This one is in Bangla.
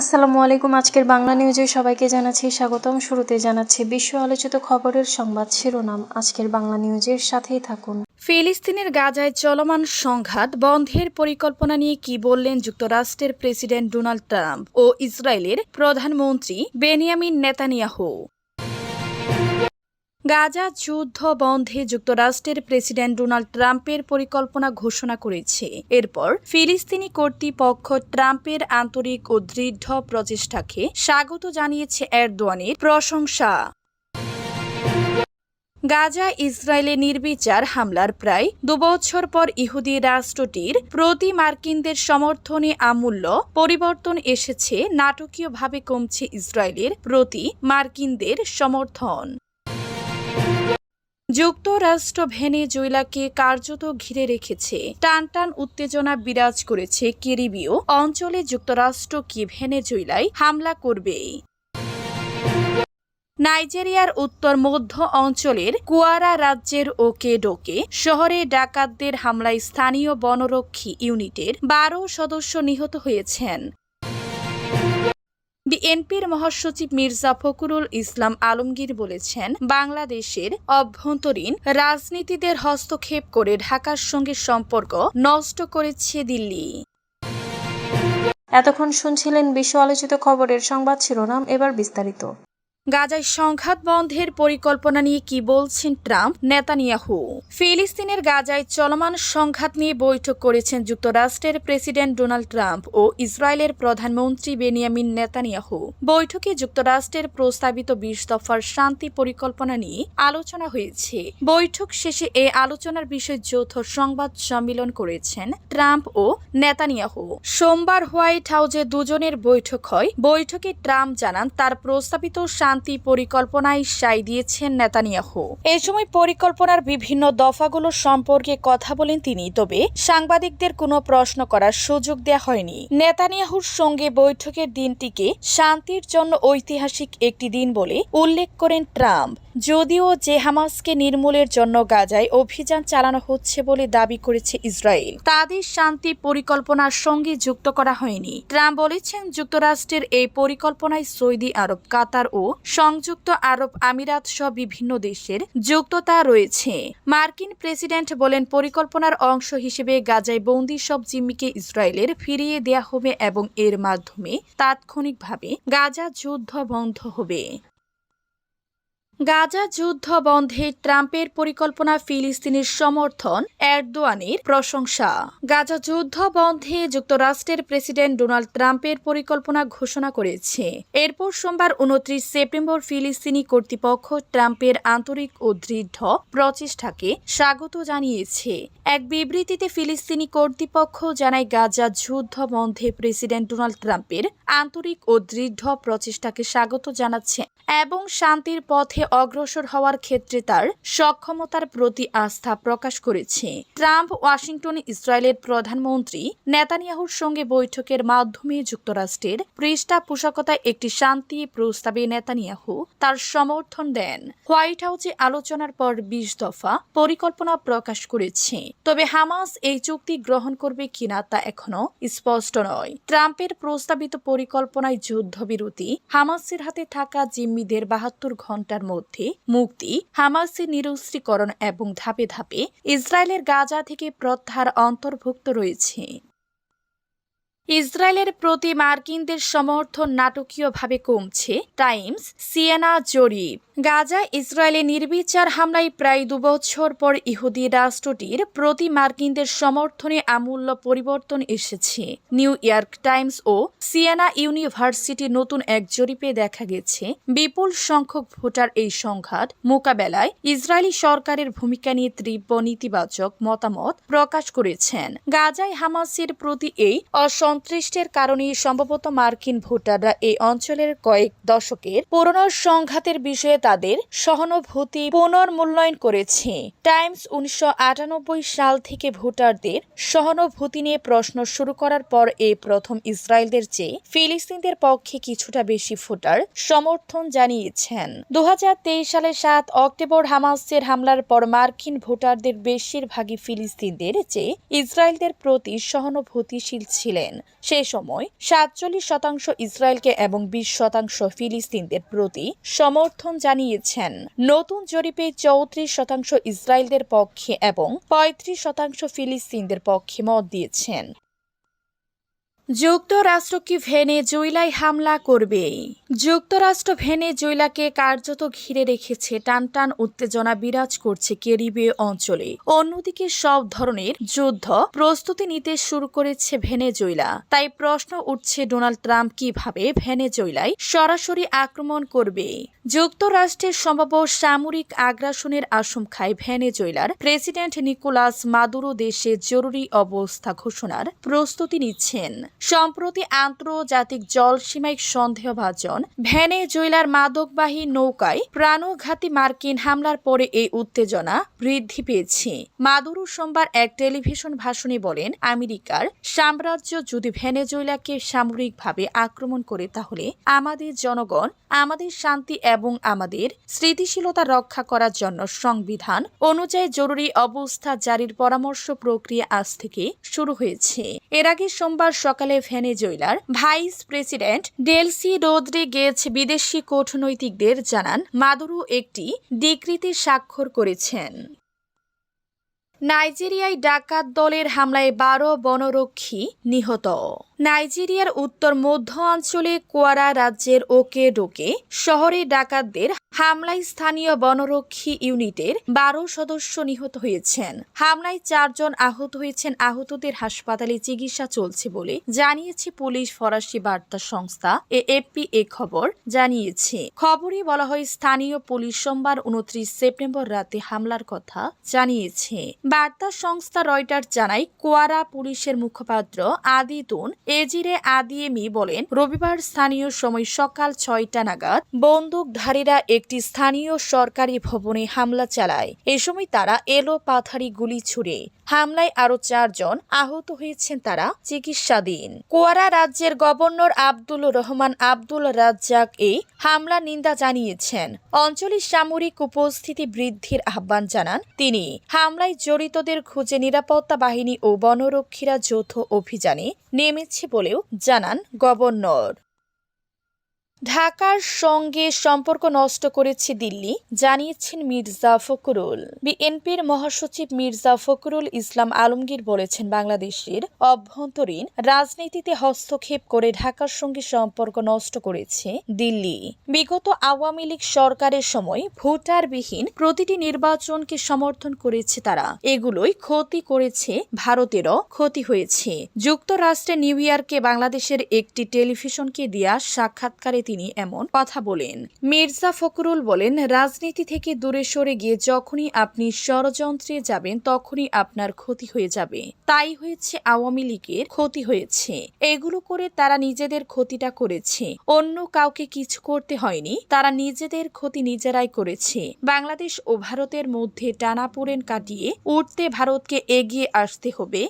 আসসালামু আলাইকুম, আজকের বাংলা নিউজে সবাইকে জানাচ্ছি স্বাগতম। শুরুতে জানাচ্ছি বিশ্ব আলোচিত খবরের সংবাদ শিরোনাম। আজকের বাংলা নিউজের সাথেই থাকুন। ফিলিস্তিনের গাজায় চলমান সংঘাত বন্ধের পরিকল্পনা নিয়ে কি বললেন যুক্তরাষ্ট্রের প্রেসিডেন্ট ডোনাল্ড ট্রাম্প ও ইসরায়েলের প্রধানমন্ত্রী বেনিয়ামিন নেতানিয়াহু? গাজা যুদ্ধ বন্ধে যুক্তরাষ্ট্রের প্রেসিডেন্ট ডোনাল্ড ট্রাম্পের পরিকল্পনা ঘোষণা করেছে। এরপর ফিলিস্তিনি কর্তৃপক্ষ ট্রাম্পের আন্তরিক ও দৃঢ় প্রচেষ্টাকে স্বাগত জানিয়েছে এরদোয়ানের প্রশংসা। গাজা ইসরায়েলে নির্বিচার হামলার প্রায় দুবছর পর ইহুদি রাষ্ট্রটির প্রতি মার্কিনদের সমর্থনে আমূল্য পরিবর্তন এসেছে। নাটকীয়ভাবে কমছে ইসরায়েলের প্রতি মার্কিনদের সমর্থন। যুক্তরাষ্ট্র ভেনেজুয়েলাকে কার্যত ঘিরে রেখেছে। টানটান উত্তেজনা বিরাজ করেছে কেরিবীয় অঞ্চলে যুক্তরাষ্ট্র কি ভেনেজুয়েলায় হামলা করবে। নাইজেরিয়ার উত্তর মধ্য অঞ্চলের কুয়ারা রাজ্যের ওকে ডোকে শহরে ডাকাতদের হামলায় স্থানীয় বনরক্ষী ইউনিটের বারো সদস্য নিহত হয়েছেন। বিএনপির মহাসচিব মির্জা ফখরুল ইসলাম আলমগীর বলেছেন, বাংলাদেশের অভ্যন্তরীণ রাজনীতিদের হস্তক্ষেপ করে ঢাকার সঙ্গে সম্পর্ক নষ্ট করেছে দিল্লি। এতক্ষণ শুনছিলেন বিশ্ব আলোচিত খবরের সংবাদ শিরোনাম, এবার বিস্তারিত। গাজায় সংঘাত বন্ধের পরিকল্পনা নিয়ে কি বলছেন ট্রাম্প? নেতানিয়াহু। ফিলিস্তিনের গাজায় চলমান সংঘাত নিয়ে বৈঠক করেছেন যুক্তরাষ্ট্রের প্রেসিডেন্ট ডোনাল্ড ট্রাম্প ও ইসরায়েলের প্রধানমন্ত্রী বেনিয়ামিন নেতানিয়াহু। বৈঠকে যুক্তরাষ্ট্রের প্রস্তাবিত বিশ দফার শান্তি পরিকল্পনা নিয়ে আলোচনা হয়েছে। বৈঠক শেষে এ আলোচনার বিষয়ে যৌথ সংবাদ সম্মেলন করেছেন ট্রাম্প ও নেতানিয়াহু। সোমবার হোয়াইট হাউসে দুজনের বৈঠক হয়। বৈঠকে ট্রাম্প জানান, তার প্রস্তাবিত পরিকল্পনায় সাই দিয়েছেন নেতানিয়াহু। এ সময় পরিকল্পনার বিভিন্ন দফাগুলো সম্পর্কে কথা বলেন তিনি, তবে সাংবাদিকদের কোনো প্রশ্ন করার সুযোগ দেওয়া হয়নি। নেতানিয়াহুর সঙ্গে বৈঠকের দিনটিকে শান্তির জন্য ঐতিহাসিক একটি দিন বলে উল্লেখ করেন ট্রাম্প। যদিও যে হামাসকে নির্মূলের জন্য গাজায় অভিযান চালানো হচ্ছে বলে দাবি করেছে ইসরায়েল, তাদের শান্তি পরিকল্পনার সঙ্গে যুক্ত করা হয়নি। ট্রাম্প বলেছেন, যুক্তরাষ্ট্রের এই পরিকল্পনায় সৌদি আরব, কাতার ও সংযুক্ত আরব আমিরাত সহ বিভিন্ন দেশের যুক্ততা রয়েছে। মার্কিন প্রেসিডেন্ট বলেন পরিকল্পনার অংশ হিসেবে গাজায় বন্দি সব জিম্মিকে ইসরায়েলের ফিরিয়ে দেয়া হবে এবং এর মাধ্যমে তাৎক্ষণিকভাবে গাজা যুদ্ধ বন্ধ হবে। গাজা যুদ্ধ বন্ধে ট্রাম্পের পরিকল্পনা ফিলিস্তিনের সমর্থন এরদোয়ানের প্রশংসা। গাজা যুদ্ধ বন্ধে যুক্তরাষ্ট্রের প্রেসিডেন্ট ডোনাল্ড ট্রাম্পের পরিকল্পনা ঘোষণা করেছে। এরপর সোমবার উনত্রিশ সেপ্টেম্বর ফিলিস্তিনি কর্তৃপক্ষ ট্রাম্পের আন্তরিক ও দৃঢ় প্রচেষ্টাকে স্বাগত জানিয়েছে। এক বিবৃতিতে ফিলিস্তিনি কর্তৃপক্ষ জানায়, গাজা যুদ্ধ বন্ধে প্রেসিডেন্ট ডোনাল্ড ট্রাম্পের আন্তরিক ও দৃঢ় প্রচেষ্টাকে স্বাগত জানাচ্ছে এবং শান্তির পথে অগ্রসর হওয়ার ক্ষেত্রে তার সক্ষমতার প্রতি আস্থা প্রকাশ করেছে। ট্রাম্প ওয়াশিংটনে, ইসরায়েলের প্রধানমন্ত্রী নেতানিয়াহুর সঙ্গে বৈঠকের মাধ্যমে যুক্তরাষ্ট্রের পৃষ্ঠপোষকতায় একটি শান্তি প্রস্তাবে নেতানিয়াহু তার সমর্থন দেন। হোয়াইট হাউসে আলোচনার পর বিশ দফা পরিকল্পনা প্রকাশ করেছে। তবে হামাস এই চুক্তি গ্রহণ করবে কিনা তা এখনও স্পষ্ট নয়। ট্রাম্পের প্রস্তাবিত পরিকল্পনায় যুদ্ধবিরতি, হামাসের হাতে থাকা জিম্মিদের বাহাত্তর ঘণ্টার মধ্যে মুক্তি, হামাসের নিরস্ত্রীকরণ এবং ধাপে ধাপে ইসরায়েলের গাজা থেকে প্রত্যাহার অন্তর্ভুক্ত রয়েছে। ইসরায়েলের প্রতি মার্কিনদের সমর্থন নাটকীয়ভাবে কমছে, টাইমস সিয়েনা জরিপ। গাজা ইসরায়েলে নির্বিচার হামলায় প্রায় দুবছর পর ইহুদি রাষ্ট্রটির প্রতি মার্কিনদের সমর্থনে আমূল্য পরিবর্তন এসেছে। নিউ ইয়র্ক টাইমস ও সিয়ানা ইউনিভার্সিটির নতুন এক জরিপে দেখা গেছে, বিপুল সংখ্যক ভোটার এই সংঘাত মোকাবেলায় ইসরায়েলি সরকারের ভূমিকা নিয়ে তীব্র নেতিবাচক মতামত প্রকাশ করেছেন। গাজায় হামাসের প্রতি এই অসন্তুষ্টের কারণে সম্ভবত মার্কিন ভোটাররা এই অঞ্চলের কয়েক দশকের পুরনো সংঘাতের বিষয়ে তাদের সহানুভূতি পুনর্মূল্যায়ন করেছে। টাইমস উনিশশো আটানব্বই সাল থেকে ভোটারদের সহানুভূতি নিয়ে প্রশ্ন শুরু করার পর এই প্রথম ইসরায়েলদের চেয়ে ফিলিস্তিনদের পক্ষে কিছুটা বেশি ভোটার সমর্থন জানিয়েছেন। দু সালে সাত অক্টোবর হামাসের হামলার পর মার্কিন ভোটারদের বেশিরভাগই ফিলিস্তিনদের চেয়ে ইসরায়েলদের প্রতি সহানুভূতিশীল ছিলেন। সে সময় সাতচল্লিশ শতাংশ ইসরায়েলকে এবং বিশ শতাংশ ফিলিস্তিনদের প্রতি সমর্থন জানিয়েছেন। নতুন জরিপে চৌত্রিশ শতাংশ ইসরায়েলদের পক্ষে এবং পঁয়ত্রিশ শতাংশ ফিলিস্তিনদের পক্ষে মত দিয়েছেন। যুক্তরাষ্ট্র কি ভেনেজুয়েলায় হামলা করবে? যুক্তরাষ্ট্র ভেনেজুয়েলাকে কার্যত ঘিরে রেখেছে টানটান উত্তেজনা বিরাজ করছে ক্যারিবীয় অঞ্চলে। অন্যদিকে সব ধরনের যুদ্ধ প্রস্তুতি নিতে শুরু করেছে ভেনেজুয়েলা। তাই প্রশ্ন উঠছে ডোনাল্ড ট্রাম্প কীভাবে ভেনেজুয়েলায় সরাসরি আক্রমণ করবে? যুক্তরাষ্ট্রের সম্ভাব্য সামরিক আগ্রাসনের আশঙ্কায় ভেনেজুয়েলার প্রেসিডেন্ট নিকোলাস মাদুরো দেশে জরুরি অবস্থা ঘোষণার প্রস্তুতি নিচ্ছেন। সম্প্রতি আন্তর্জাতিক জলসীমায় সন্দেহভাজন ভেনেজুয়েলার মাদকবাহী নৌকায় প্রাণঘাতী মার্কিন হামলার পরে এই উত্তেজনা বৃদ্ধি পেয়েছে। মাদুরো সোমবার এক টেলিভিশন ভাষণে বলেন, আমেরিকার সাম্রাজ্য যদি ভেনেজুয়েলাকে সামরিকভাবে আক্রমণ করে তাহলে আমাদের জনগণ, আমাদের শান্তি এবং আমাদের স্মৃতিশীলতা রক্ষা করার জন্য সংবিধান অনুযায়ী জরুরি অবস্থা জারির পরামর্শ প্রক্রিয়া আজ থেকে শুরু হয়েছে। এর আগে সোমবার সকালে ভেনেজুয়েলার ভাইস প্রেসিডেন্ট ডেলসি রোদ্রিগেজ বিদেশি কূটনৈতিকদের জানান মাদুরু একটি ডিক্রিতে স্বাক্ষর করেছেন। নাইজেরিয়ায় ডাকাত দলের হামলায় বারো বনরক্ষী নিহত। নাইজেরিয়ার উত্তর মধ্য অঞ্চলে কোয়ারা রাজ্যের ওকে ডোকে শহরে ডাকাতদের হামলায় স্থানীয় বনরক্ষী ইউনিটের বারো সদস্য নিহত হয়েছেন। হামলায় চারজন আহত হয়েছেন, আহতদের হাসপাতালে চিকিৎসা চলছে বলে জানিয়েছে পুলিশ ফরাসি বার্তা সংস্থা এ এএফপি এ খবর জানিয়েছে। খবরে বলা হয়, স্থানীয় পুলিশ সোমবার উনত্রিশ সেপ্টেম্বর রাতে হামলার কথা জানিয়েছে। বার্তা সংস্থা রয়টার জানায়, কোয়ারা পুলিশের মুখপাত্র আদিতুন এজিরে আদিয়েমি বলেন, রবিবার স্থানীয় সময় সকাল ছয়টা নাগাদ বন্দুকধারীরা একটি স্থানীয় সরকারি ভবনে হামলা চালায়। এ সময় তারা এলো পাথারি গুলি ছুড়ে। হামলায় আরও চারজন আহত হয়েছেন তারা চিকিৎসাধীন। কোয়ারা রাজ্যের governor Abdul Rahman Abdul Razak এই হামলা নিন্দা জানিয়েছেন। অঞ্চলে সামরিক উপস্থিতি বৃদ্ধির আহ্বান জানান তিনি। হামলায় জড়িতদের খুঁজে নিরাপত্তা বাহিনী ও বনরক্ষীরা যৌথ অভিযানে নেমেছে বলেও জানান গভর্নর। ঢাকার সঙ্গে সম্পর্ক নষ্ট করেছে দিল্লি, জানিয়েছেন মির্জা ফখরুল। বিএনপির মহাসচিব মির্জা ফখরুল ইসলাম আলমগীর বলেছেন বাংলাদেশের অভ্যন্তরীণ রাজনীতিতে হস্তক্ষেপ করে ঢাকার সঙ্গে সম্পর্ক নষ্ট করেছে দিল্লি। বিগত আওয়ামী লীগ সরকারের সময় ভোটারবিহীন প্রতিটি নির্বাচনকে সমর্থন করেছে তারা। এগুলোই ক্ষতি করেছে ভারতেরও ক্ষতি হয়েছে। যুক্তরাষ্ট্রের নিউ ইয়র্কে বাংলাদেশের একটি টেলিভিশনকে দেয়া সাক্ষাৎকারে তিনি এমন কথা বলেন। মির্জা ফখরুল বলেন, রাজনীতি থেকে দূরে সরে গিয়ে যখনই আপনি ষড়যন্ত্রে যাবেন, তখনই আপনার ক্ষতি হয়ে যাবে। তাই হয়েছে, আওয়ামী লীগের ক্ষতি হয়েছে। এগুলো করে তারা নিজেদের ক্ষতিটা করেছে। অন্য কাউকে কিছু করতে হয়নি, তারা নিজেদের ক্ষতি নিজেরাই করেছে। বাংলাদেশ ও ভারতের মধ্যে টানাপোড়েন কাটিয়ে উঠতে ভারতকে এগিয়ে আসতে হবে।